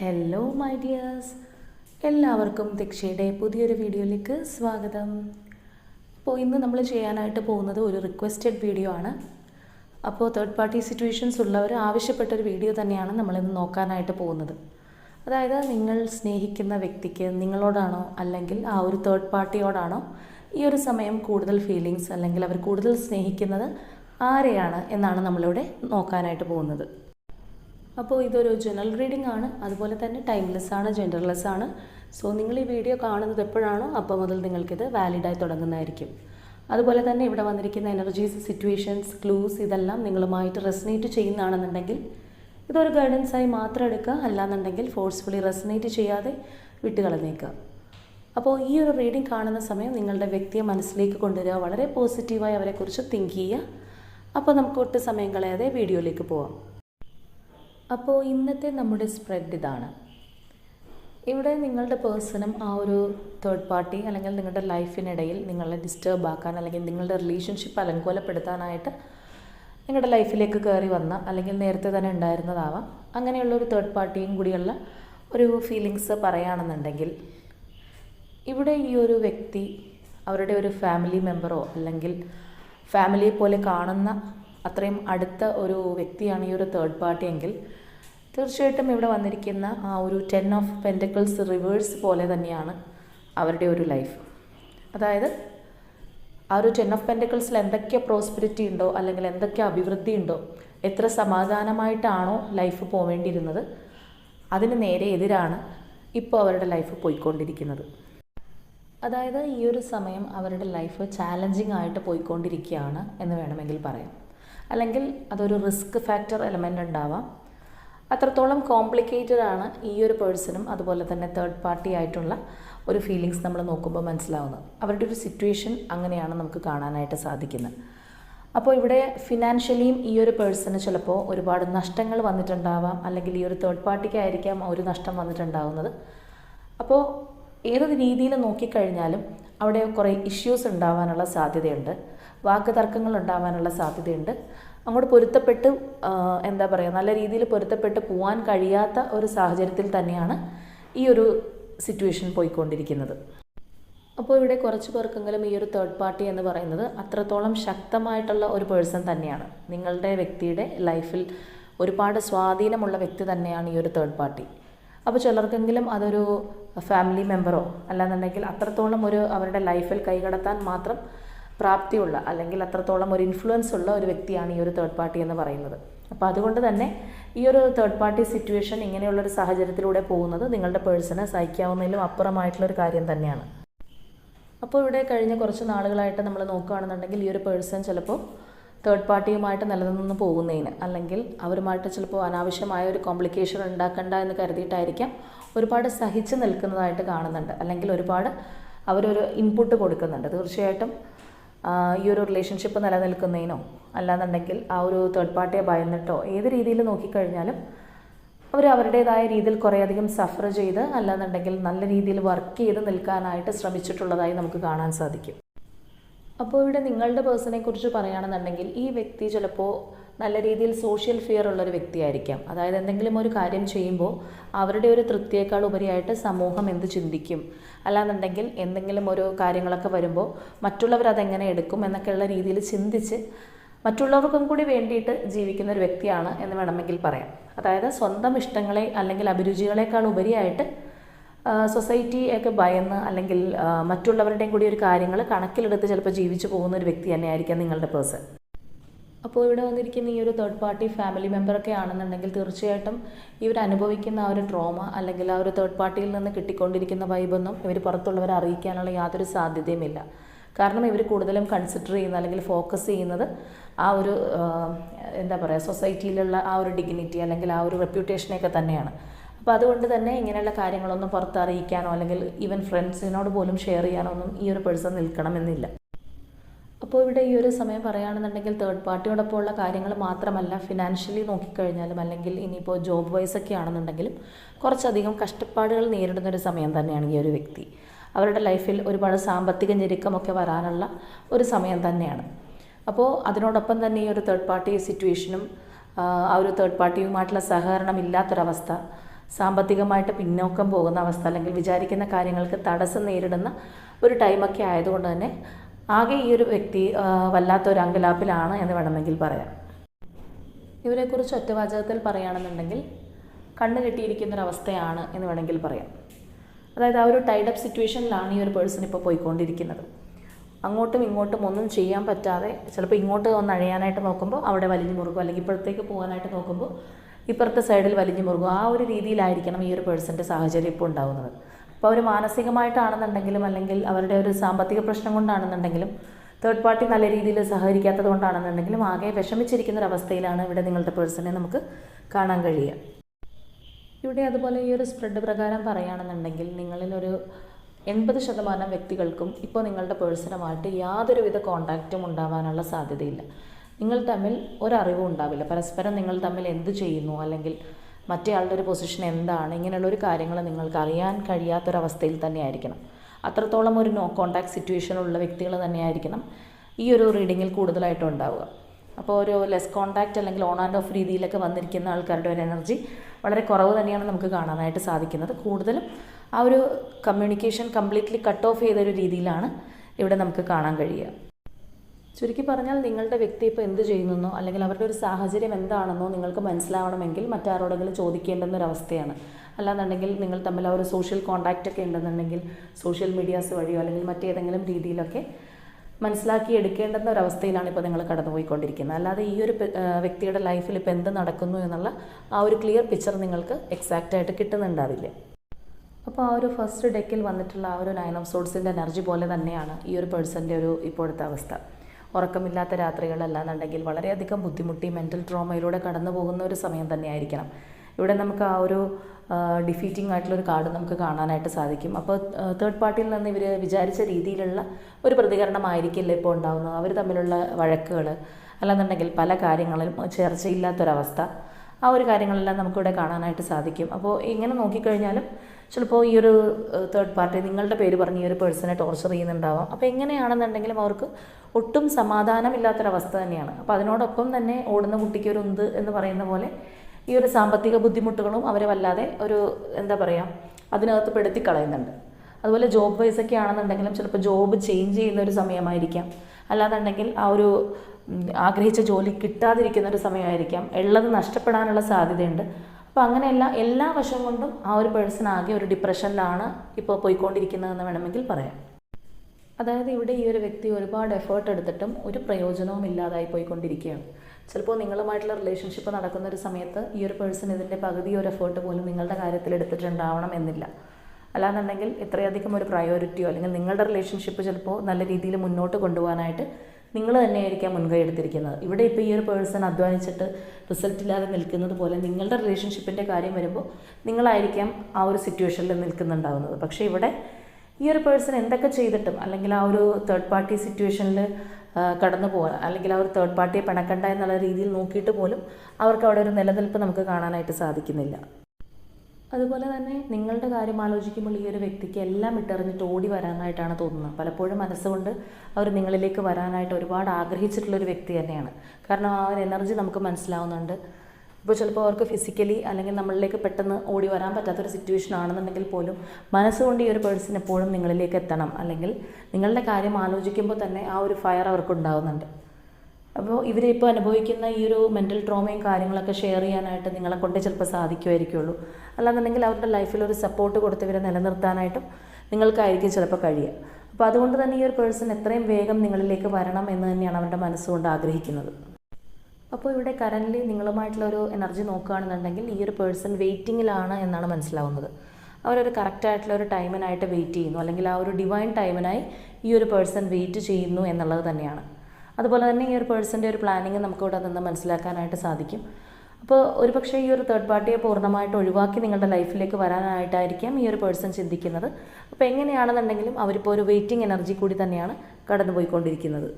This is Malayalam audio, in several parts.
ഹലോ മൈ ഡിയേഴ്സ് എല്ലാവർക്കും ദക്ഷയുടെ പുതിയൊരു വീഡിയോയിലേക്ക് സ്വാഗതം. അപ്പോൾ ഇന്ന് നമ്മൾ ചെയ്യാനായിട്ട് പോകുന്നത് ഒരു റിക്വസ്റ്റഡ് വീഡിയോ ആണ്. അപ്പോൾ തേർഡ് പാർട്ടി സിറ്റുവേഷൻസ് ഉള്ളവർ ആവശ്യപ്പെട്ടൊരു വീഡിയോ തന്നെയാണ് നമ്മളിന്ന് നോക്കാനായിട്ട് പോകുന്നത്. അതായത് നിങ്ങൾ സ്നേഹിക്കുന്ന വ്യക്തിക്ക് നിങ്ങളോടാണോ അല്ലെങ്കിൽ ആ ഒരു തേർഡ് പാർട്ടിയോടാണോ ഈ ഒരു സമയം കൂടുതൽ ഫീലിങ്സ് അല്ലെങ്കിൽ അവർ കൂടുതൽ സ്നേഹിക്കുന്നത് ആരെയാണ് എന്നാണ് നമ്മളിവിടെ നോക്കാനായിട്ട് പോകുന്നത്. അപ്പോൾ ഇതൊരു ജനറൽ റീഡിംഗ് ആണ്. അതുപോലെ തന്നെ ടൈംലെസ് ആണ് ജെൻഡർലെസ് ആണ്. സോ നിങ്ങൾ ഈ വീഡിയോ കാണുന്നത് എപ്പോഴാണോ അപ്പോൾ മുതൽ നിങ്ങൾക്കിത് വാലിഡായി തുടങ്ങുന്നതായിരിക്കും. അതുപോലെ തന്നെ ഇവിടെ വന്നിരിക്കുന്ന എനർജീസ് സിറ്റുവേഷൻസ് ക്ലൂസ് ഇതെല്ലാം നിങ്ങളുമായിട്ട് റെസനേറ്റ് ചെയ്യുന്നതാണെന്നുണ്ടെങ്കിൽ ഇതൊരു ഗൈഡൻസായി മാത്രം എടുക്കുക. അല്ലാന്നുണ്ടെങ്കിൽ ഫോഴ്സ്ഫുള്ളി റെസനേറ്റ് ചെയ്യാതെ വിട്ടുകളഞ്ഞേക്കുക അപ്പോൾ ഈ ഒരു റീഡിംഗ് കാണുന്ന സമയം നിങ്ങളുടെ വ്യക്തിയെ മനസ്സിലേക്ക് കൊണ്ടുവരിക. വളരെ പോസിറ്റീവായി അവരെക്കുറിച്ച് തിങ്ക് ചെയ്യുക. അപ്പോൾ നമുക്ക് ഒട്ടും സമയം കളയാതെ വീഡിയോയിലേക്ക് പോവാം. അപ്പോൾ ഇന്നത്തെ നമ്മുടെ സ്പ്രെഡ് ഇതാണ്. ഇവിടെ നിങ്ങളുടെ പേഴ്സണും ആ ഒരു തേർഡ് പാർട്ടി അല്ലെങ്കിൽ നിങ്ങളുടെ ലൈഫിനിടയിൽ നിങ്ങളെ ഡിസ്റ്റർബ് ആക്കാൻ അല്ലെങ്കിൽ നിങ്ങളുടെ റിലേഷൻഷിപ്പ് അലങ്കോലപ്പെടുത്താനായിട്ട് നിങ്ങളുടെ ലൈഫിലേക്ക് കയറി വന്ന അല്ലെങ്കിൽ നേരത്തെ തന്നെ ഉണ്ടായിരുന്നതാവാം. അങ്ങനെയുള്ള ഒരു തേർഡ് പാർട്ടിയും കൂടിയുള്ള ഒരു ഫീലിങ്സ് പറയുകയാണെന്നുണ്ടെങ്കിൽ ഇവിടെ ഈ ഒരു വ്യക്തി അവരുടെ ഒരു ഫാമിലി മെമ്പറോ അല്ലെങ്കിൽ ഫാമിലിയെ പോലെ കാണുന്ന അത്രയും അടുത്ത ഒരു വ്യക്തിയാണ് ഈ ഒരു തേർഡ് പാർട്ടി എങ്കിൽ തീർച്ചയായിട്ടും ഇവിടെ വന്നിരിക്കുന്ന ആ ഒരു ടെൻ ഓഫ് പെന്റക്കിൾസ് റിവേഴ്സ് പോലെ തന്നെയാണ് അവരുടെ ഒരു ലൈഫ് അതായത് ആ ഒരു ടെൻ ഓഫ് പെന്റക്കിൾസിൽ എന്തൊക്കെ പ്രോസ്പെരിറ്റി ഉണ്ടോ അല്ലെങ്കിൽ എന്തൊക്കെ അഭിവൃദ്ധി ഉണ്ടോ എത്ര സമാധാനമായിട്ടാണോ ലൈഫ് പോവേണ്ടിയിരുന്നത് അതിന് നേരെ എതിരാണ് ഇപ്പോൾ അവരുടെ ലൈഫ് പോയിക്കൊണ്ടിരിക്കുന്നത്. അതായത് ഈ ഒരു സമയം അവരുടെ ലൈഫ് ചാലഞ്ചിങ് ആയിട്ട് പോയിക്കൊണ്ടിരിക്കുകയാണ് എന്ന് വേണമെങ്കിൽ പറയാം. അല്ലെങ്കിൽ അതൊരു റിസ്ക് ഫാക്ടർ എലമെന്റ് ഉണ്ടാവാം. അത്രത്തോളം കോംപ്ലിക്കേറ്റഡ് ആണ് ഈ ഒരു പേഴ്സണും അതുപോലെ തന്നെ തേർഡ് പാർട്ടി ആയിട്ടുള്ള ഒരു ഫീലിങ്സ് നമ്മൾ നോക്കുമ്പോൾ മനസ്സിലാവുന്നത്. അവരുടെ ഒരു സിറ്റുവേഷൻ അങ്ങനെയാണ് നമുക്ക് കാണാനായിട്ട് സാധിക്കുന്നത്. അപ്പോൾ ഇവിടെ ഫിനാൻഷ്യലിയും ഈ ഒരു പേഴ്സണ് ചിലപ്പോൾ ഒരുപാട് നഷ്ടങ്ങൾ വന്നിട്ടുണ്ടാവാം. അല്ലെങ്കിൽ ഈ ഒരു തേർഡ് പാർട്ടിക്കായിരിക്കാം ഒരു നഷ്ടം വന്നിട്ടുണ്ടാവുന്നത്. അപ്പോൾ ഏത് രീതിയിൽ നോക്കിക്കഴിഞ്ഞാലും അവിടെ കുറേ ഇഷ്യൂസ് ഉണ്ടാവാനുള്ള സാധ്യതയുണ്ട്. വാക്ക് തർക്കങ്ങൾ ഉണ്ടാവാനുള്ള സാധ്യതയുണ്ട്. അങ്ങോട്ട് പൊരുത്തപ്പെട്ട് എന്താ പറയുക നല്ല രീതിയിൽ പൊരുത്തപ്പെട്ട് പോകാൻ കഴിയാത്ത ഒരു സാഹചര്യത്തിൽ തന്നെയാണ് ഈ ഒരു സിറ്റുവേഷൻ പോയിക്കൊണ്ടിരിക്കുന്നത്. അപ്പോൾ ഇവിടെ കുറച്ച് പേർക്കെങ്കിലും ഈ ഒരു തേർഡ് പാർട്ടി എന്ന് പറയുന്നത് അത്രത്തോളം ശക്തമായിട്ടുള്ള ഒരു പേഴ്സൺ തന്നെയാണ്. നിങ്ങളുടെ വ്യക്തിയുടെ ലൈഫിൽ ഒരുപാട് സ്വാധീനമുള്ള വ്യക്തി തന്നെയാണ് ഈ ഒരു തേർഡ് പാർട്ടി അപ്പോൾ ചിലർക്കെങ്കിലും അതൊരു ഫാമിലി മെമ്പറോ അല്ലാന്നുണ്ടെങ്കിൽ അത്രത്തോളം ഒരു അവരുടെ ലൈഫിൽ കൈകടത്താൻ മാത്രം പ്രാപ്തിയുള്ള അല്ലെങ്കിൽ അത്രത്തോളം ഒരു ഇൻഫ്ലുവൻസ് ഉള്ള ഒരു വ്യക്തിയാണ് ഈ ഒരു തേർഡ് പാർട്ടി എന്ന് പറയുന്നത്. അപ്പോൾ അതുകൊണ്ട് തന്നെ ഈ ഒരു തേർഡ് പാർട്ടി സിറ്റുവേഷൻ ഇങ്ങനെയുള്ളൊരു സാഹചര്യത്തിലൂടെ പോകുന്നത് നിങ്ങളുടെ പേഴ്സണെ സഹിക്കാവുന്നതിലും അപ്പുറമായിട്ടുള്ളൊരു കാര്യം തന്നെയാണ്. അപ്പോൾ ഇവിടെ കഴിഞ്ഞ കുറച്ച് നാളുകളായിട്ട് നമ്മൾ നോക്കുകയാണെന്നുണ്ടെങ്കിൽ ഈ ഒരു പേഴ്സൺ ചിലപ്പോൾ തേർഡ് പാർട്ടിയുമായിട്ട് നിലനിന്ന് പോകുന്നതിന്. അല്ലെങ്കിൽ അവരുമായിട്ട് ചിലപ്പോൾ അനാവശ്യമായ ഒരു കോംപ്ലിക്കേഷൻ ഉണ്ടാക്കണ്ട എന്ന് കരുതിയിട്ടായിരിക്കാം ഒരുപാട് സഹിച്ചു നിൽക്കുന്നതായിട്ട് കാണുന്നുണ്ട്. അല്ലെങ്കിൽ ഒരുപാട് അവരൊരു ഇൻപുട്ട് കൊടുക്കുന്നുണ്ട്. തീർച്ചയായിട്ടും ഈ ഒരു റിലേഷൻഷിപ്പ് നിലനിൽക്കുന്നതിനോ അല്ലാന്നുണ്ടെങ്കിൽ ആ ഒരു തേർഡ് പാർട്ടിയെ ഭയന്നിട്ടോ ഏത് രീതിയിൽ നോക്കിക്കഴിഞ്ഞാലും അവർ അവരുടേതായ രീതിയിൽ കുറേയധികം സഫർ ചെയ്ത് അല്ലാന്നുണ്ടെങ്കിൽ നല്ല രീതിയിൽ വർക്ക് ചെയ്ത് നിൽക്കാനായിട്ട് ശ്രമിച്ചിട്ടുള്ളതായി നമുക്ക് കാണാൻ സാധിക്കും. അപ്പോൾ ഇവിടെ നിങ്ങളുടെ പേഴ്സണെ കുറിച്ച് പറയുകയാണെന്നുണ്ടെങ്കിൽ ഈ വ്യക്തി ചിലപ്പോൾ നല്ല രീതിയിൽ സോഷ്യൽ ഫിയർ ഉള്ളൊരു വ്യക്തിയായിരിക്കാം. അതായത് എന്തെങ്കിലും ഒരു കാര്യം ചെയ്യുമ്പോൾ അവരുടെ ഒരു തൃപ്തിയേക്കാൾ ഉപരിയായിട്ട് സമൂഹം എന്ത് ചിന്തിക്കും? അല്ലാന്നുണ്ടെങ്കിൽ എന്തെങ്കിലും ഒരു കാര്യങ്ങളൊക്കെ വരുമ്പോൾ മറ്റുള്ളവർ അതെങ്ങനെ എടുക്കും എന്നൊക്കെയുള്ള രീതിയിൽ ചിന്തിച്ച് മറ്റുള്ളവർക്കും കൂടി വേണ്ടിയിട്ട് ജീവിക്കുന്ന ഒരു വ്യക്തിയാണ് എന്ന് വേണമെങ്കിൽ പറയാം. അതായത് സ്വന്തം ഇഷ്ടങ്ങളെ അല്ലെങ്കിൽ അഭിരുചികളെക്കാൾ ഉപരിയായിട്ട് സൊസൈറ്റി ഒക്കെ ഭയന്ന് അല്ലെങ്കിൽ മറ്റുള്ളവരുടെയും കൂടി ഒരു കാര്യങ്ങൾ കണക്കിലെടുത്ത് ചിലപ്പോൾ ജീവിച്ചു പോകുന്ന ഒരു വ്യക്തി തന്നെയായിരിക്കാം നിങ്ങളുടെ പേഴ്സൺ. അപ്പോൾ ഇവിടെ വന്നിരിക്കുന്ന ഈ ഒരു തേർഡ് പാർട്ടി ഫാമിലി മെമ്പറൊക്കെ ആണെന്നുണ്ടെങ്കിൽ തീർച്ചയായിട്ടും ഇവർ അനുഭവിക്കുന്ന ആ ഒരു ട്രോമ അല്ലെങ്കിൽ ആ ഒരു തേർഡ് പാർട്ടിയിൽ നിന്ന് കിട്ടിക്കൊണ്ടിരിക്കുന്ന വൈബൊന്നും ഇവർ പുറത്തുള്ളവരെ അറിയിക്കാനുള്ള യാതൊരു സാധ്യതയുമില്ല കാരണം ഇവർ കൂടുതലും കൺസിഡർ ചെയ്യുന്ന അല്ലെങ്കിൽ ഫോക്കസ് ചെയ്യുന്നത് ആ ഒരു എന്താ പറയുക സൊസൈറ്റിയിലുള്ള ആ ഒരു ഡിഗ്നിറ്റി അല്ലെങ്കിൽ ആ ഒരു റെപ്യൂട്ടേഷനെയൊക്കെ തന്നെയാണ്. അപ്പോൾ അതുകൊണ്ട് തന്നെ ഇങ്ങനെയുള്ള കാര്യങ്ങളൊന്നും പുറത്ത് അറിയിക്കാനോ അല്ലെങ്കിൽ ഈവൻ ഫ്രണ്ട്സിനോട് പോലും ഷെയർ ചെയ്യാനോ ഒന്നും ഈ ഒരു പേഴ്സൺ നിൽക്കണമെന്നില്ല. അപ്പോൾ ഇവിടെ ഈ ഒരു സമയം പറയുകയാണെന്നുണ്ടെങ്കിൽ തേർഡ് പാർട്ടിയോടൊപ്പം ഉള്ള കാര്യങ്ങൾ മാത്രമല്ല ഫിനാൻഷ്യലി നോക്കിക്കഴിഞ്ഞാലും അല്ലെങ്കിൽ ഇനിയിപ്പോൾ ജോബ് വൈസ് ഒക്കെ ആണെന്നുണ്ടെങ്കിലും കുറച്ചധികം കഷ്ടപ്പാടുകൾ നേരിടുന്ന ഒരു സമയം തന്നെയാണ് ഈ ഒരു വ്യക്തി. അവരുടെ ലൈഫിൽ ഒരുപാട് സാമ്പത്തിക ഞെരുക്കമൊക്കെ വരാനുള്ള ഒരു സമയം തന്നെയാണ്. അപ്പോൾ അതിനോടൊപ്പം തന്നെ ഈ ഒരു തേർഡ് പാർട്ടി സിറ്റുവേഷനും ആ ഒരു തേർഡ് പാർട്ടിയുമായിട്ടുള്ള സഹകരണം ഇല്ലാത്തൊരവസ്ഥ സാമ്പത്തികമായിട്ട് പിന്നോക്കം പോകുന്ന അവസ്ഥ അല്ലെങ്കിൽ വിചാരിക്കുന്ന കാര്യങ്ങൾക്ക് തടസ്സം നേരിടുന്ന ഒരു ടൈമൊക്കെ ആയതുകൊണ്ട് തന്നെ ആകെ ഈ ഒരു വ്യക്തി വല്ലാത്തൊരു അങ്കലാപ്പിലാണ് എന്ന് വേണമെങ്കിൽ പറയാം. ഇവരെക്കുറിച്ച് ഒറ്റവാചകത്തിൽ പറയുകയാണെന്നുണ്ടെങ്കിൽ കണ്ണ് കെട്ടിയിരിക്കുന്നൊരവസ്ഥയാണ് എന്ന് വേണമെങ്കിൽ പറയാം. അതായത് ആ ഒരു ടൈഡപ്പ് സിറ്റുവേഷനിലാണ് ഈ ഒരു പേഴ്സൺ ഇപ്പോൾ പോയിക്കൊണ്ടിരിക്കുന്നത്. അങ്ങോട്ടും ഇങ്ങോട്ടും ഒന്നും ചെയ്യാൻ പറ്റാതെ ചിലപ്പോൾ ഇങ്ങോട്ട് ഒന്ന് അഴയാനായിട്ട് നോക്കുമ്പോൾ അവിടെ വലിഞ്ഞു മുറുകും അല്ലെങ്കിൽ ഇപ്പോഴത്തേക്ക് പോകാനായിട്ട് നോക്കുമ്പോൾ ഇപ്പുറത്തെ സൈഡിൽ വലിഞ്ഞു മുറുകും. ആ ഒരു രീതിയിലായിരിക്കണം ഈ ഒരു പേഴ്സന്റെ സാഹചര്യം ഇപ്പോൾ ഉണ്ടാകുന്നത് അപ്പോൾ അവർ മാനസികമായിട്ടാണെന്നുണ്ടെങ്കിലും അല്ലെങ്കിൽ അവരുടെ ഒരു സാമ്പത്തിക പ്രശ്നം കൊണ്ടാണെന്നുണ്ടെങ്കിലും തേർഡ് പാർട്ടി നല്ല രീതിയിൽ സഹകരിക്കാത്തത് കൊണ്ടാണെന്നുണ്ടെങ്കിലും ആകെ വിഷമിച്ചിരിക്കുന്ന ഒരു അവസ്ഥയിലാണ് ഇവിടെ നിങ്ങളുടെ പേഴ്സണെ നമുക്ക് കാണാൻ കഴിയുക. ഇവിടെ അതുപോലെ ഈ ഒരു സ്പ്രെഡ് പ്രകാരം പറയുകയാണെന്നുണ്ടെങ്കിൽ നിങ്ങളിലൊരു എൺപത് ശതമാനം വ്യക്തികൾക്കും ഇപ്പോൾ നിങ്ങളുടെ പേഴ്സണുമായിട്ട് യാതൊരുവിധ കോണ്ടാക്റ്റും ഉണ്ടാവാനുള്ള സാധ്യതയില്ല. നിങ്ങൾ തമ്മിൽ ഒരറിവും ഉണ്ടാവില്ല. പരസ്പരം നിങ്ങൾ തമ്മിൽ എന്ത് ചെയ്യുന്നു? അല്ലെങ്കിൽ മറ്റേയാളുടെ ഒരു പൊസിഷൻ എന്താണ്? ഇങ്ങനെയുള്ള ഒരു കാര്യങ്ങൾ നിങ്ങൾക്ക് അറിയാൻ കഴിയാത്തൊരവസ്ഥയിൽ തന്നെ ആയിരിക്കണം അത്രത്തോളം ഒരു നോ കോണ്ടാക്ട് സിറ്റുവേഷനുള്ള വ്യക്തികൾ തന്നെയായിരിക്കണം ഈ ഒരു റീഡിങ്ങിൽ കൂടുതലായിട്ടും ഉണ്ടാവുക. അപ്പോൾ ഒരു ലെസ് കോണ്ടാക്റ്റ് അല്ലെങ്കിൽ ഓൺ ആൻഡ് ഓഫ് രീതിയിലൊക്കെ വന്നിരിക്കുന്ന ആൾക്കാരുടെ ഒരു എനർജി വളരെ കുറവ് തന്നെയാണ് നമുക്ക് കാണാനായിട്ട് സാധിക്കുന്നത്. കൂടുതലും ആ ഒരു കമ്മ്യൂണിക്കേഷൻ കംപ്ലീറ്റ്ലി കട്ട് ഓഫ് ചെയ്തൊരു രീതിയിലാണ് ഇവിടെ നമുക്ക് കാണാൻ കഴിയുക. ചുരുക്കി പറഞ്ഞാൽ നിങ്ങളുടെ വ്യക്തി ഇപ്പോൾ എന്ത് ചെയ്യുന്നെന്നോ അല്ലെങ്കിൽ അവരുടെ ഒരു സാഹചര്യം എന്താണെന്നോ നിങ്ങൾക്ക് മനസ്സിലാവണമെങ്കിൽ മറ്റാരോടെങ്കിലും ചോദിക്കേണ്ടുന്ന ഒരു അവസ്ഥയാണ് അല്ലാന്നുണ്ടെങ്കിൽ നിങ്ങൾ തമ്മിൽ ആ ഒരു സോഷ്യൽ കോണ്ടാക്റ്റ് ഒക്കെ ഉണ്ടെന്നുണ്ടെങ്കിൽ സോഷ്യൽ മീഡിയാസ് വഴിയോ അല്ലെങ്കിൽ മറ്റേതെങ്കിലും രീതിയിലൊക്കെ മനസ്സിലാക്കി എടുക്കേണ്ടുന്ന അവസ്ഥയിലാണ് ഇപ്പോൾ നിങ്ങൾ കടന്നുപോയിക്കൊണ്ടിരിക്കുന്നത്. അല്ലാതെ ഈ ഒരു വ്യക്തിയുടെ ലൈഫിൽ ഇപ്പോൾ എന്ത് നടക്കുന്നു എന്നുള്ള ആ ഒരു ക്ലിയർ പിക്ചർ നിങ്ങൾക്ക് എക്സാക്റ്റ് ആയിട്ട് കിട്ടുന്നുണ്ടാവില്ല. അപ്പോൾ ആ ഒരു ഫസ്റ്റ് ഡെക്കിൽ വന്നിട്ടുള്ള ആ ഒരു നയൻ ഓഫ് സോഡ്സിന്റെ എനർജി പോലെ തന്നെയാണ് ഈ ഒരു പേഴ്സന്റെ ഒരു ഇപ്പോഴത്തെ അവസ്ഥ. ഉറക്കമില്ലാത്ത രാത്രികളല്ലാന്നുണ്ടെങ്കിൽ വളരെയധികം ബുദ്ധിമുട്ടി മെന്റൽ ട്രോമയിലൂടെ കടന്നു പോകുന്ന ഒരു സമയം തന്നെയായിരിക്കണം. ഇവിടെ നമുക്ക് ആ ഒരു ഡിഫീറ്റിംഗ് ആയിട്ടുള്ളൊരു കാർഡ് നമുക്ക് കാണാനായിട്ട് സാധിക്കും. അപ്പോൾ തേർഡ് പാർട്ടിയിൽ നിന്ന് ഇവർ വിചാരിച്ച രീതിയിലുള്ള ഒരു പ്രതികരണമായിരിക്കില്ല ഇപ്പോൾ ഉണ്ടാകുന്നത് അവർ തമ്മിലുള്ള വഴക്കുകൾ അല്ലാന്നുണ്ടെങ്കിൽ പല കാര്യങ്ങളിലും ചേർച്ചയില്ലാത്തൊരവസ്ഥ. ആ ഒരു കാര്യങ്ങളെല്ലാം നമുക്കിവിടെ കാണാനായിട്ട് സാധിക്കും. അപ്പോൾ ഇങ്ങനെ നോക്കിക്കഴിഞ്ഞാലും ചിലപ്പോൾ ഈ ഒരു തേർഡ് പാർട്ടി നിങ്ങളുടെ പേര് പറഞ്ഞ് ഈ ഒരു പേഴ്സണെ ടോർച്ചർ ചെയ്യുന്നുണ്ടാവാം. അപ്പോൾ എങ്ങനെയാണെന്നുണ്ടെങ്കിലും അവർക്ക് ഒട്ടും സമാധാനമില്ലാത്തൊരവസ്ഥ തന്നെയാണ്. അപ്പോൾ അതിനോടൊപ്പം തന്നെ ഓടുന്ന കുട്ടിക്ക് ഒരു ഉന്ത് എന്ന് പറയുന്ന പോലെ ഈ ഒരു സാമ്പത്തിക ബുദ്ധിമുട്ടുകളും അവരെ വല്ലാതെ ഒരു എന്താ പറയുക അതിനകത്ത് പെടുത്തി കളയുന്നുണ്ട് അതുപോലെ ജോബ് വൈസൊക്കെ ആണെന്നുണ്ടെങ്കിലും ചിലപ്പോൾ ജോബ് ചേഞ്ച് ചെയ്യുന്ന ഒരു സമയമായിരിക്കാം. അല്ലാന്നുണ്ടെങ്കിൽ ആ ഒരു ആഗ്രഹിച്ച ജോലി കിട്ടാതിരിക്കുന്ന ഒരു സമയമായിരിക്കാം. ഉള്ളത് നഷ്ടപ്പെടാനുള്ള സാധ്യതയുണ്ട്. അപ്പോൾ അങ്ങനെയല്ല എല്ലാ വശം കൊണ്ടും ആ ഒരു പേഴ്സൺ ആകെ ഒരു ഡിപ്രഷനിലാണ് ഇപ്പോൾ പോയിക്കൊണ്ടിരിക്കുന്നതെന്ന് വേണമെങ്കിൽ പറയാം. അതായത് ഇവിടെ ഈ ഒരു വ്യക്തി ഒരുപാട് എഫേർട്ട് എടുത്തിട്ടും ഒരു പ്രയോജനവും ഇല്ലാതായി പോയിക്കൊണ്ടിരിക്കുകയാണ്. ചിലപ്പോൾ നിങ്ങളുമായിട്ടുള്ള റിലേഷൻഷിപ്പ് നടക്കുന്ന ഒരു സമയത്ത് ഈ ഒരു പേഴ്സൺ ഇതിന്റെ പകുതി ഒരു എഫേർട്ട് പോലും നിങ്ങളുടെ കാര്യത്തിൽ എടുത്തിട്ടുണ്ടാവണം എന്നില്ല. അല്ലാന്നുണ്ടെങ്കിൽ ഇത്രയധികം ഒരു പ്രയോറിറ്റിയോ അല്ലെങ്കിൽ നിങ്ങളുടെ റിലേഷൻഷിപ്പ് ചിലപ്പോൾ നല്ല രീതിയിൽ മുന്നോട്ട് കൊണ്ടുപോകാനായിട്ട് നിങ്ങൾ തന്നെയായിരിക്കാം മുൻകൈ എടുത്തിരിക്കുന്നത്. ഇവിടെ ഇപ്പോൾ ഈ ഒരു പേഴ്സൺ അധ്വാനിച്ചിട്ട് റിസൾട്ട് ഇല്ലാതെ നിൽക്കുന്നത് പോലെ നിങ്ങളുടെ റിലേഷൻഷിപ്പിന്റെ കാര്യം വരുമ്പോൾ നിങ്ങളായിരിക്കാം ആ ഒരു സിറ്റുവേഷനിൽ നിൽക്കുന്നുണ്ടാവുന്നത്. പക്ഷേ ഇവിടെ ഈ ഒരു പേഴ്സൺ എന്തൊക്കെ ചെയ്തിട്ടും അല്ലെങ്കിൽ ആ ഒരു തേർഡ് പാർട്ടി സിറ്റുവേഷനിൽ കടന്നു പോകാൻ അല്ലെങ്കിൽ ആ ഒരു തേർഡ് പാർട്ടിയെ പിണക്കണ്ട എന്നുള്ള രീതിയിൽ നോക്കിയിട്ട് പോലും അവർക്ക് അവിടെ ഒരു നിലനിൽപ്പ് നമുക്ക് കാണാനായിട്ട് സാധിക്കുന്നില്ല. അതുപോലെ തന്നെ നിങ്ങളുടെ കാര്യം ആലോചിക്കുമ്പോൾ ഈ ഒരു വ്യക്തിക്ക് എല്ലാം ഇട്ടെറിഞ്ഞിട്ട് ഓടി വരാനായിട്ടാണ് തോന്നുന്നത്. പലപ്പോഴും മനസ്സുകൊണ്ട് അവർ നിങ്ങളിലേക്ക് വരാനായിട്ട് ഒരുപാട് ആഗ്രഹിച്ചിട്ടുള്ള ഒരു വ്യക്തി തന്നെയാണ്. കാരണം ആ ഒരു എനർജി നമുക്ക് മനസ്സിലാവുന്നുണ്ട്. ഇപ്പോൾ ചിലപ്പോൾ അവർക്ക് ഫിസിക്കലി അല്ലെങ്കിൽ നമ്മളിലേക്ക് പെട്ടെന്ന് ഓടി വരാൻ പറ്റാത്തൊരു സിറ്റുവേഷൻ ആണെന്നുണ്ടെങ്കിൽ പോലും മനസ്സുകൊണ്ട് ഈ ഒരു പേഴ്സൺ എപ്പോഴും നിങ്ങളിലേക്ക് എത്തണം. അല്ലെങ്കിൽ നിങ്ങളുടെ കാര്യം ആലോചിക്കുമ്പോൾ തന്നെ ആ ഒരു ഫയർ അവർക്ക് ഉണ്ടാകുന്നുണ്ട് അപ്പോൾ ഇവരിപ്പോൾ അനുഭവിക്കുന്ന ഈ ഒരു മെന്റൽ ട്രോമയും കാര്യങ്ങളൊക്കെ ഷെയർ ചെയ്യാനായിട്ട് നിങ്ങളെ കൊണ്ട് ചിലപ്പോൾ സാധിക്കുമായിരിക്കുള്ളൂ. അല്ലാന്നുണ്ടെങ്കിൽ അവരുടെ ലൈഫിൽ ഒരു സപ്പോർട്ട് കൊടുത്ത് ഇവരെ നിലനിർത്താനായിട്ടും നിങ്ങൾക്കായിരിക്കും ചിലപ്പോൾ കഴിയുക. അപ്പോൾ അതുകൊണ്ട് തന്നെ ഈ ഒരു പേഴ്സൺ എത്രയും വേഗം നിങ്ങളിലേക്ക് വരണം എന്ന് തന്നെയാണ് അവരുടെ മനസ്സുകൊണ്ട് ആഗ്രഹിക്കുന്നത്. അപ്പോൾ ഇവിടെ കറന്റ്ലി നിങ്ങളുമായിട്ടുള്ള ഒരു എനർജി നോക്കുകയാണെന്നുണ്ടെങ്കിൽ ഈ ഒരു പേഴ്സൺ വെയിറ്റിങ്ങിലാണ് എന്നാണ് മനസ്സിലാവുന്നത്. അവരൊരു കറക്റ്റായിട്ടുള്ള ഒരു ടൈമിനായിട്ട് വെയിറ്റ് ചെയ്യുന്നു. അല്ലെങ്കിൽ ആ ഒരു ഡിവൈൻ ടൈമിനായി ഈ ഒരു പേഴ്സൺ വെയിറ്റ് ചെയ്യുന്നു എന്നുള്ളത് തന്നെയാണ്. അതുപോലെ തന്നെ ഈ ഒരു പേഴ്സന്റെ ഒരു പ്ലാനിങ് നമുക്കിവിടെ നിന്ന് മനസ്സിലാക്കാനായിട്ട് സാധിക്കും. അപ്പോൾ ഒരു പക്ഷേ ഈ ഒരു തേർഡ് പാർട്ടിയെ പൂർണമായിട്ട് ഒഴിവാക്കി നിങ്ങളുടെ ലൈഫിലേക്ക് വരാനായിട്ടായിരിക്കാം ഈ ഒരു പേഴ്സൺ ചിന്തിക്കുന്നത്. അപ്പോൾ എങ്ങനെയാണെന്നുണ്ടെങ്കിലും അവരിപ്പോൾ ഒരു വെയിറ്റിംഗ് എനർജി കൂടി തന്നെയാണ് കടന്നു പോയിക്കൊണ്ടിരിക്കുന്നത്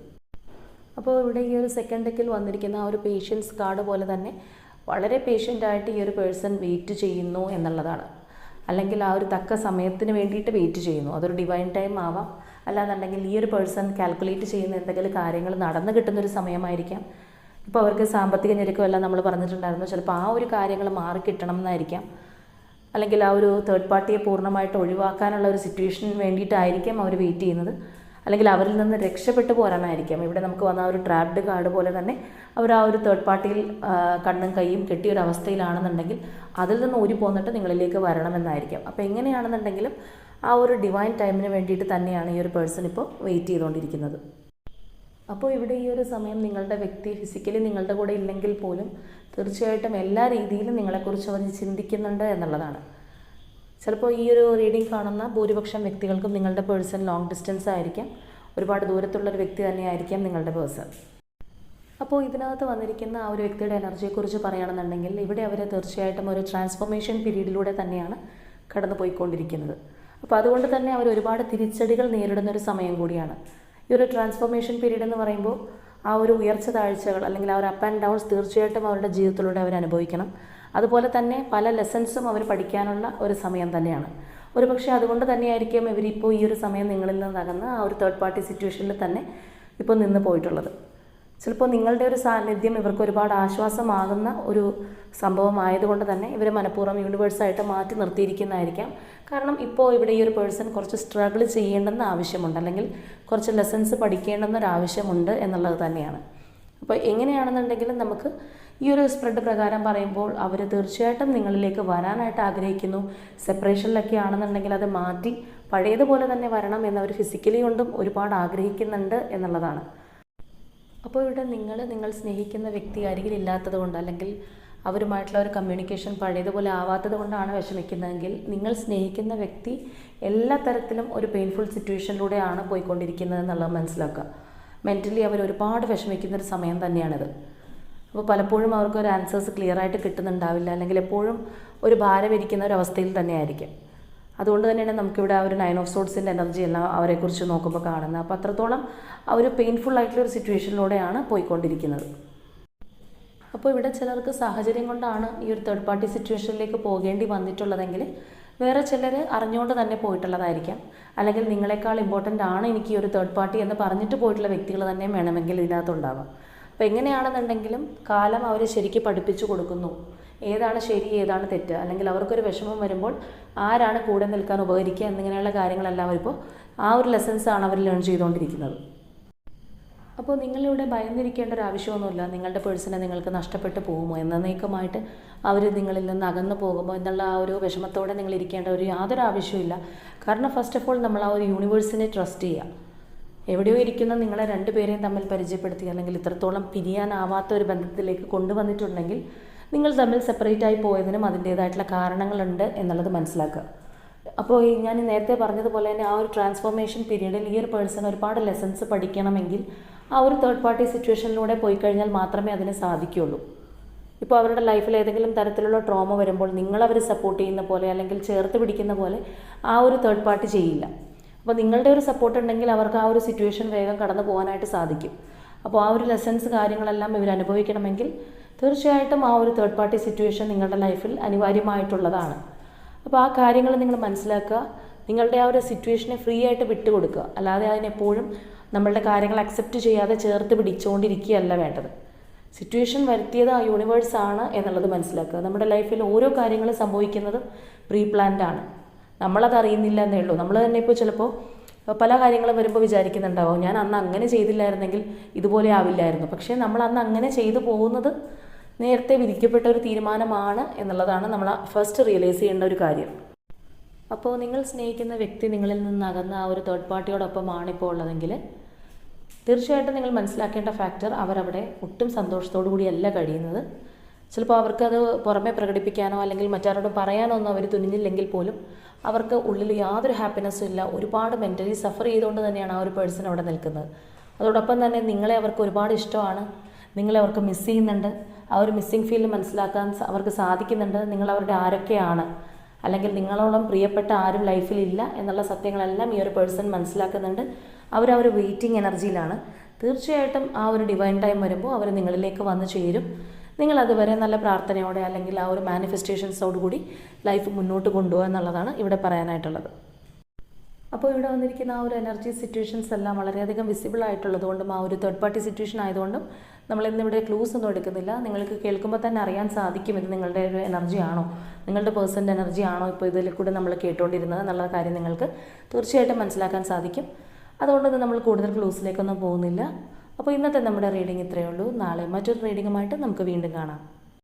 അപ്പോൾ ഇവിടെ ഈ ഒരു സെക്കൻഡ് ഡെക്കിൽ വന്നിരിക്കുന്ന ആ ഒരു പേഷ്യൻസ് കാർഡ് പോലെ തന്നെ വളരെ പേഷ്യന്റായിട്ട് ഈ ഒരു പേഴ്സൺ വെയിറ്റ് ചെയ്യുന്നു എന്നുള്ളതാണ്. അല്ലെങ്കിൽ ആ ഒരു തക്ക സമയത്തിന് വേണ്ടിയിട്ട് വെയിറ്റ് ചെയ്യുന്നു. അതൊരു ഡിവൈൻ ടൈം ആവാം. അല്ലാന്നുണ്ടെങ്കിൽ ഈ ഒരു പേഴ്സൺ കാൽക്കുലേറ്റ് ചെയ്യുന്ന എന്തെങ്കിലും കാര്യങ്ങൾ നടന്നു കിട്ടുന്നൊരു സമയമായിരിക്കാം. ഇപ്പോൾ അവർക്ക് സാമ്പത്തിക ഞെരുക്കമെല്ലാം നമ്മൾ പറഞ്ഞിട്ടുണ്ടായിരുന്നു. ചിലപ്പോൾ ആ ഒരു കാര്യങ്ങൾ മാറി കിട്ടണം എന്നായിരിക്കാം. അല്ലെങ്കിൽ ആ ഒരു തേർഡ് പാർട്ടിയെ പൂർണമായിട്ട് ഒഴിവാക്കാനുള്ള ഒരു സിറ്റുവേഷന് വേണ്ടിയിട്ടായിരിക്കാം അവർ വെയിറ്റ് ചെയ്യുന്നത്. അല്ലെങ്കിൽ അവരിൽ നിന്ന് രക്ഷപ്പെട്ടു പോരാനായിരിക്കാം. ഇവിടെ നമുക്ക് വന്ന ഒരു ട്രാപ്ഡ് കാർഡ് പോലെ തന്നെ അവർ ആ ഒരു തേർഡ് പാർട്ടിയിൽ കണ്ണും കൈയും കെട്ടിയ ഒരു അവസ്ഥയിലാണെന്നുണ്ടെങ്കിൽ അതിൽ നിന്ന് ഊരി പോന്നിട്ട് നിങ്ങളിലേക്ക് വരണമെന്നായിരിക്കാം. അപ്പോൾ എങ്ങനെയാണെന്നുണ്ടെങ്കിലും ആ ഒരു ഡിവൈൻ ടൈമിന് വേണ്ടിയിട്ട് തന്നെയാണ് ഈ ഒരു പേഴ്സൺ ഇപ്പോൾ വെയിറ്റ് ചെയ്തുകൊണ്ടിരിക്കുന്നത് അപ്പോൾ ഇവിടെ ഈ ഒരു സമയം നിങ്ങളുടെ വ്യക്തി ഫിസിക്കലി നിങ്ങളുടെ കൂടെ ഇല്ലെങ്കിൽ പോലും തീർച്ചയായിട്ടും എല്ലാ രീതിയിലും നിങ്ങളെക്കുറിച്ച് അവർ ചിന്തിക്കുന്നുണ്ട് എന്നുള്ളതാണ്. ചിലപ്പോൾ ഈ ഒരു റീഡിംഗ് കാണുന്ന ഭൂരിപക്ഷം വ്യക്തികൾക്കും നിങ്ങളുടെ പേഴ്സൺ ലോങ് ഡിസ്റ്റൻസ് ആയിരിക്കാം. ഒരുപാട് ദൂരത്തുള്ള ഒരു വ്യക്തി തന്നെയായിരിക്കാം നിങ്ങളുടെ പേഴ്സൺ അപ്പോൾ ഇതിനകത്ത് വന്നിരിക്കുന്ന ആ ഒരു വ്യക്തിയുടെ എനർജിയെക്കുറിച്ച് പറയുകയാണെന്നുണ്ടെങ്കിൽ ഇവിടെ അവർ തീർച്ചയായിട്ടും ഒരു ട്രാൻസ്ഫോർമേഷൻ പീരീഡിലൂടെ തന്നെയാണ് കടന്നു പോയിക്കൊണ്ടിരിക്കുന്നത് അപ്പോൾ അതുകൊണ്ട് തന്നെ അവർ ഒരുപാട് തിരിച്ചടികൾ നേരിടുന്ന ഒരു സമയം കൂടിയാണ്. ഈ ഒരു ട്രാൻസ്ഫോർമേഷൻ പീരീഡ് എന്ന് പറയുമ്പോൾ ആ ഒരു ഉയർച്ച താഴ്ചകൾ അല്ലെങ്കിൽ ആ ഒരു അപ്പ് ആൻഡ് ഡൗൺസ് തീർച്ചയായിട്ടും അവരുടെ ജീവിതത്തിലൂടെ അവർ അനുഭവിക്കണം. അതുപോലെ തന്നെ പല ലെസൺസും അവർ പഠിക്കാനുള്ള ഒരു സമയം തന്നെയാണ്. ഒരു പക്ഷേ അതുകൊണ്ട് തന്നെയായിരിക്കും ഇവരിപ്പോൾ ഈ ഒരു സമയം നിങ്ങളിൽ നിന്ന് അകന്ന് ആ ഒരു തേർഡ് പാർട്ടി സിറ്റുവേഷനിൽ തന്നെ ഇപ്പോൾ നിന്ന് പോയിട്ടുള്ളത്. ചിലപ്പോൾ നിങ്ങളുടെ ഒരു സാന്നിധ്യം ഇവർക്ക് ഒരുപാട് ആശ്വാസമാകുന്ന ഒരു സംഭവമായതുകൊണ്ട് തന്നെ ഇവർ മനഃപൂർവം യൂണിവേഴ്സായിട്ട് മാറ്റി നിർത്തിയിരിക്കുന്നതായിരിക്കാം. കാരണം ഇപ്പോൾ ഇവിടെ ഈ ഒരു പേഴ്സൺ കുറച്ച് സ്ട്രഗിൾ ചെയ്യേണ്ടെന്ന് ആവശ്യമുണ്ട്. അല്ലെങ്കിൽ കുറച്ച് ലെസൺസ് പഠിക്കേണ്ടെന്നൊരു ആവശ്യമുണ്ട് എന്നുള്ളത് തന്നെയാണ്. അപ്പോൾ എങ്ങനെയാണെന്നുണ്ടെങ്കിലും നമുക്ക് ഈ ഒരു സ്പ്രെഡ് പ്രകാരം പറയുമ്പോൾ അവർ തീർച്ചയായിട്ടും നിങ്ങളിലേക്ക് വരാനായിട്ട് ആഗ്രഹിക്കുന്നു. സെപ്പറേഷനിലൊക്കെ ആണെന്നുണ്ടെങ്കിൽ അത് മാറ്റി പഴയതുപോലെ തന്നെ വരണം എന്നവർ ഫിസിക്കലി കൊണ്ടും ഒരുപാട് ആഗ്രഹിക്കുന്നുണ്ട് എന്നുള്ളതാണ്. അപ്പോൾ ഇവിടെ നിങ്ങൾ നിങ്ങൾ സ്നേഹിക്കുന്ന വ്യക്തി അരികിലില്ലാത്തത് കൊണ്ട് അല്ലെങ്കിൽ അവരുമായിട്ടുള്ള ഒരു കമ്മ്യൂണിക്കേഷൻ പഴയതുപോലെ ആവാത്തത് കൊണ്ടാണ് വിഷമിക്കുന്നതെങ്കിൽ നിങ്ങൾ സ്നേഹിക്കുന്ന വ്യക്തി എല്ലാ തരത്തിലും ഒരു പെയിൻഫുൾ സിറ്റുവേഷനിലൂടെയാണ് പോയിക്കൊണ്ടിരിക്കുന്നത് എന്നുള്ളത് മനസ്സിലാക്കുക. മെന്റലി അവർ ഒരുപാട് വിഷമിക്കുന്ന ഒരു സമയം തന്നെയാണിത്. അപ്പോൾ പലപ്പോഴും അവർക്ക് ഒരു ആൻസേഴ്സ് ക്ലിയർ ആയിട്ട് കിട്ടുന്നുണ്ടാവില്ല അല്ലെങ്കിൽ എപ്പോഴും ഒരു ഭാരം ഇരിക്കുന്ന ഒരു അവസ്ഥയിൽ തന്നെയായിരിക്കും. അതുകൊണ്ട് തന്നെയാണ് നമുക്കിവിടെ ആ ഒരു നയൻ ഓഫ് സോഡ്സിന്റെ എനർജി എല്ലാം അവരെക്കുറിച്ച് നോക്കുമ്പോൾ കാണുന്നത്. അപ്പോൾ അത്രത്തോളം ആ ഒരു പെയിൻഫുൾ ആയിട്ടുള്ള ഒരു സിറ്റുവേഷനിലൂടെയാണ് പോയിക്കൊണ്ടിരിക്കുന്നത്. അപ്പോൾ ഇവിടെ ചിലർക്ക് സാഹചര്യം കൊണ്ടാണ് ഈ ഒരു തേർഡ് പാർട്ടി സിറ്റുവേഷനിലേക്ക് പോകേണ്ടി വന്നിട്ടുള്ളതെങ്കിൽ വേറെ ചിലർ അറിഞ്ഞുകൊണ്ട് തന്നെ പോയിട്ടുള്ളതായിരിക്കാം. അല്ലെങ്കിൽ നിങ്ങളെക്കാൾ ഇമ്പോർട്ടന്റ് ആണ് എനിക്ക് ഈ ഒരു തേർഡ് പാർട്ടി എന്ന് പറഞ്ഞിട്ട് പോയിട്ടുള്ള വ്യക്തികൾ തന്നെ വേണമെങ്കിൽ ഇതിനകത്തുണ്ടാവാം അപ്പോൾ എങ്ങനെയാണെന്നുണ്ടെങ്കിലും കാലം അവരെ ശരിക്കും പഠിപ്പിച്ചു കൊടുക്കുന്നു. ഏതാണ് ശരി ഏതാണ് തെറ്റ്? അല്ലെങ്കിൽ അവർക്കൊരു വിഷമം വരുമ്പോൾ ആരാണ് കൂടെ നിൽക്കാൻ ഉപകരിക്കുക എന്നിങ്ങനെയുള്ള കാര്യങ്ങളെല്ലാം അവരിപ്പോൾ ആ ഒരു ലെസൺസാണ് അവർ ലേൺ ചെയ്തുകൊണ്ടിരിക്കുന്നത്. അപ്പോൾ നിങ്ങളിവിടെ ഭയന്നിരിക്കേണ്ട ഒരു ആവശ്യമൊന്നുമില്ല. നിങ്ങളുടെ പേഴ്സണെ നിങ്ങൾക്ക് നഷ്ടപ്പെട്ടു പോകുമോ? എന്നേക്കുമായിട്ട് അവർ നിങ്ങളിൽ നിന്ന് അകന്നു പോകുമോ? എന്നുള്ള ആ ഒരു വിഷമത്തോടെ നിങ്ങൾ ഇരിക്കേണ്ട ഒരു യാതൊരു ആവശ്യമില്ല കാരണം ഫസ്റ്റ് ഓഫ് ഓൾ നമ്മൾ ആ ഒരു യൂണിവേഴ്സിനെ ട്രസ്റ്റ് ചെയ്യുക. എവിടെയോ ഇരിക്കുന്ന നിങ്ങളെ രണ്ടുപേരെയും തമ്മിൽ പരിചയപ്പെടുത്തി അല്ലെങ്കിൽ ഇത്രത്തോളം പിരിയാനാവാത്ത ഒരു ബന്ധത്തിലേക്ക് കൊണ്ടുവന്നിട്ടുണ്ടെങ്കിൽ നിങ്ങൾ തമ്മിൽ സെപ്പറേറ്റ് ആയി പോയതിനും അതിന്റേതായിട്ടുള്ള കാരണങ്ങളുണ്ട് എന്നുള്ളത് മനസ്സിലാക്കുക. അപ്പോൾ ഞാൻ നേരത്തെ പറഞ്ഞതുപോലെ തന്നെ ആ ഒരു ട്രാൻസ്ഫോർമേഷൻ പീരീഡിൽ ഈ ഒരു പേഴ്സൺ ഒരുപാട് ലെസൺസ് പഠിക്കണമെങ്കിൽ ആ ഒരു തേർഡ് പാർട്ടി സിറ്റുവേഷനിലൂടെ പോയി കഴിഞ്ഞാൽ മാത്രമേ അതിന് സാധിക്കുകയുള്ളൂ. ഇപ്പോൾ അവരുടെ ലൈഫിൽ ഏതെങ്കിലും തരത്തിലുള്ള ട്രോമ വരുമ്പോൾ നിങ്ങളവർ സപ്പോർട്ട് ചെയ്യുന്ന പോലെ അല്ലെങ്കിൽ ചേർത്ത് പിടിക്കുന്ന പോലെ ആ ഒരു തേർഡ് പാർട്ടി ചെയ്യില്ല. അപ്പോൾ നിങ്ങളുടെ ഒരു സപ്പോർട്ട് ഉണ്ടെങ്കിൽ അവർക്ക് ആ ഒരു സിറ്റുവേഷൻ വേഗം കടന്നു പോകാനായിട്ട് സാധിക്കും. അപ്പോൾ ആ ഒരു ലെസൺസ് കാര്യങ്ങളെല്ലാം ഇവർ അനുഭവിക്കണമെങ്കിൽ തീർച്ചയായിട്ടും ആ ഒരു തേർഡ് പാർട്ടി സിറ്റുവേഷൻ നിങ്ങളുടെ ലൈഫിൽ അനിവാര്യമായിട്ടുള്ളതാണ്. അപ്പോൾ ആ കാര്യങ്ങൾ നിങ്ങൾ മനസ്സിലാക്കുക. നിങ്ങളുടെ ആ ഒരു സിറ്റുവേഷനെ ഫ്രീ ആയിട്ട് വിട്ടുകൊടുക്കുക. അല്ലാതെ അതിനെപ്പോഴും നമ്മളുടെ കാര്യങ്ങൾ അക്സെപ്റ്റ് ചെയ്യാതെ ചേർത്ത് പിടിച്ചുകൊണ്ടിരിക്കുകയല്ല വേണ്ടത്. സിറ്റുവേഷൻ വരുത്തിയത് ആ ആണ് എന്നുള്ളത് മനസ്സിലാക്കുക. നമ്മുടെ ലൈഫിൽ ഓരോ കാര്യങ്ങളും സംഭവിക്കുന്നത് പ്രീ പ്ലാൻഡ് ആണ്. നമ്മളത് അറിയുന്നില്ല എന്നേ ഉള്ളൂ. നമ്മൾ തന്നെ ഇപ്പോൾ ചിലപ്പോൾ പല കാര്യങ്ങളും വരുമ്പോൾ വിചാരിക്കുന്നുണ്ടാവും. ഞാൻ അന്ന് അങ്ങനെ ചെയ്തില്ലായിരുന്നെങ്കിൽ ഇതുപോലെ ആവില്ലായിരുന്നു. പക്ഷേ നമ്മൾ അന്ന് അങ്ങനെ ചെയ്തു പോകുന്നത് നേരത്തെ വിധിക്കപ്പെട്ട ഒരു തീരുമാനമാണ് എന്നുള്ളതാണ് നമ്മൾ ഫസ്റ്റ് റിയലൈസ് ചെയ്യേണ്ട ഒരു കാര്യം. അപ്പോൾ നിങ്ങൾ സ്നേഹിക്കുന്ന വ്യക്തി നിങ്ങളിൽ നിന്ന് അകന്ന ആ ഒരു തേർഡ് പാർട്ടിയോടൊപ്പമാണ് ഇപ്പോൾ ഉള്ളതെങ്കിൽ തീർച്ചയായിട്ടും നിങ്ങൾ മനസ്സിലാക്കേണ്ട ഫാക്ടർ അവരവിടെ ഒട്ടും സന്തോഷത്തോടു കൂടിയല്ല കഴിയുന്നത്. ചിലപ്പോൾ അവർക്കത് പുറമെ പ്രകടിപ്പിക്കാനോ അല്ലെങ്കിൽ മറ്റാരോടും പറയാനോ ഒന്നും അവർ തുനിഞ്ഞില്ലെങ്കിൽ പോലും അവർക്ക് ഉള്ളിൽ യാതൊരു ഹാപ്പിനെസ്സും ഇല്ല. ഒരുപാട് മെന്റലി സഫർ ചെയ്തുകൊണ്ട് തന്നെയാണ് ആ ഒരു പേഴ്സൺ അവിടെ നിൽക്കുന്നത്. അതോടൊപ്പം തന്നെ നിങ്ങളെ അവർക്ക് ഒരുപാട് ഇഷ്ടമാണ്. നിങ്ങളെ അവർക്ക് മിസ് ചെയ്യുന്നുണ്ട്. ആ ഒരു മിസ്സിംഗ് ഫീൽ മനസ്സിലാക്കാൻ അവർക്ക് സാധിക്കുന്നുണ്ട്. നിങ്ങൾ അവരുടെ ആരൊക്കെയാണ്? അല്ലെങ്കിൽ നിങ്ങളോളം പ്രിയപ്പെട്ട ആരും ലൈഫിലില്ല എന്നുള്ള സത്യങ്ങളെല്ലാം ഈ ഒരു പേഴ്സൺ മനസ്സിലാക്കുന്നുണ്ട്. അവർ ആ ഒരു വെയിറ്റിംഗ് എനർജിയിലാണ് തീർച്ചയായിട്ടും ആ ഒരു ഡിവൈൻ ടൈം വരുമ്പോൾ അവർ നിങ്ങളിലേക്ക് വന്നു ചേരും. നിങ്ങൾ അതുവരെ നല്ല പ്രാർത്ഥനയോടെ അല്ലെങ്കിൽ ആ ഒരു മാനിഫെസ്റ്റേഷൻസോടുകൂടി ലൈഫ് മുന്നോട്ട് കൊണ്ടുപോകുക എന്നുള്ളതാണ് ഇവിടെ പറയാനായിട്ടുള്ളത്. അപ്പോൾ ഇവിടെ വന്നിരിക്കുന്ന ആ ഒരു എനർജി സിറ്റുവേഷൻസ് എല്ലാം വളരെയധികം വിസിബിൾ ആയിട്ടുള്ളതുകൊണ്ടും ആ ഒരു തേർഡ് പാർട്ടി സിറ്റുവേഷൻ ആയതുകൊണ്ടും നമ്മൾ ഇന്നിവിടെ ക്ലൂസ് ഒന്നും എടുക്കുന്നില്ല. നിങ്ങൾക്ക് കേൾക്കുമ്പോൾ തന്നെ അറിയാൻ സാധിക്കും ഇത് നിങ്ങളുടെ ഒരു എനർജി ആണോ? നിങ്ങളുടെ പേഴ്സന്റെ എനർജി ആണോ ഇപ്പോൾ ഇതിൽ കൂടെ നമ്മൾ കേട്ടുകൊണ്ടിരുന്നത് എന്നുള്ള കാര്യം നിങ്ങൾക്ക് തീർച്ചയായിട്ടും മനസ്സിലാക്കാൻ സാധിക്കും. അതുകൊണ്ടൊന്നും നമ്മൾ കൂടുതൽ ക്ലൂസിലേക്കൊന്നും പോകുന്നില്ല. അപ്പോൾ ഇന്നത്തെ നമ്മുടെ റീഡിംഗ് ഇത്രയേ ഉള്ളൂ. നാളെ മറ്റൊരു റീഡിങ്ങുമായിട്ട് നമുക്ക് വീണ്ടും കാണാം.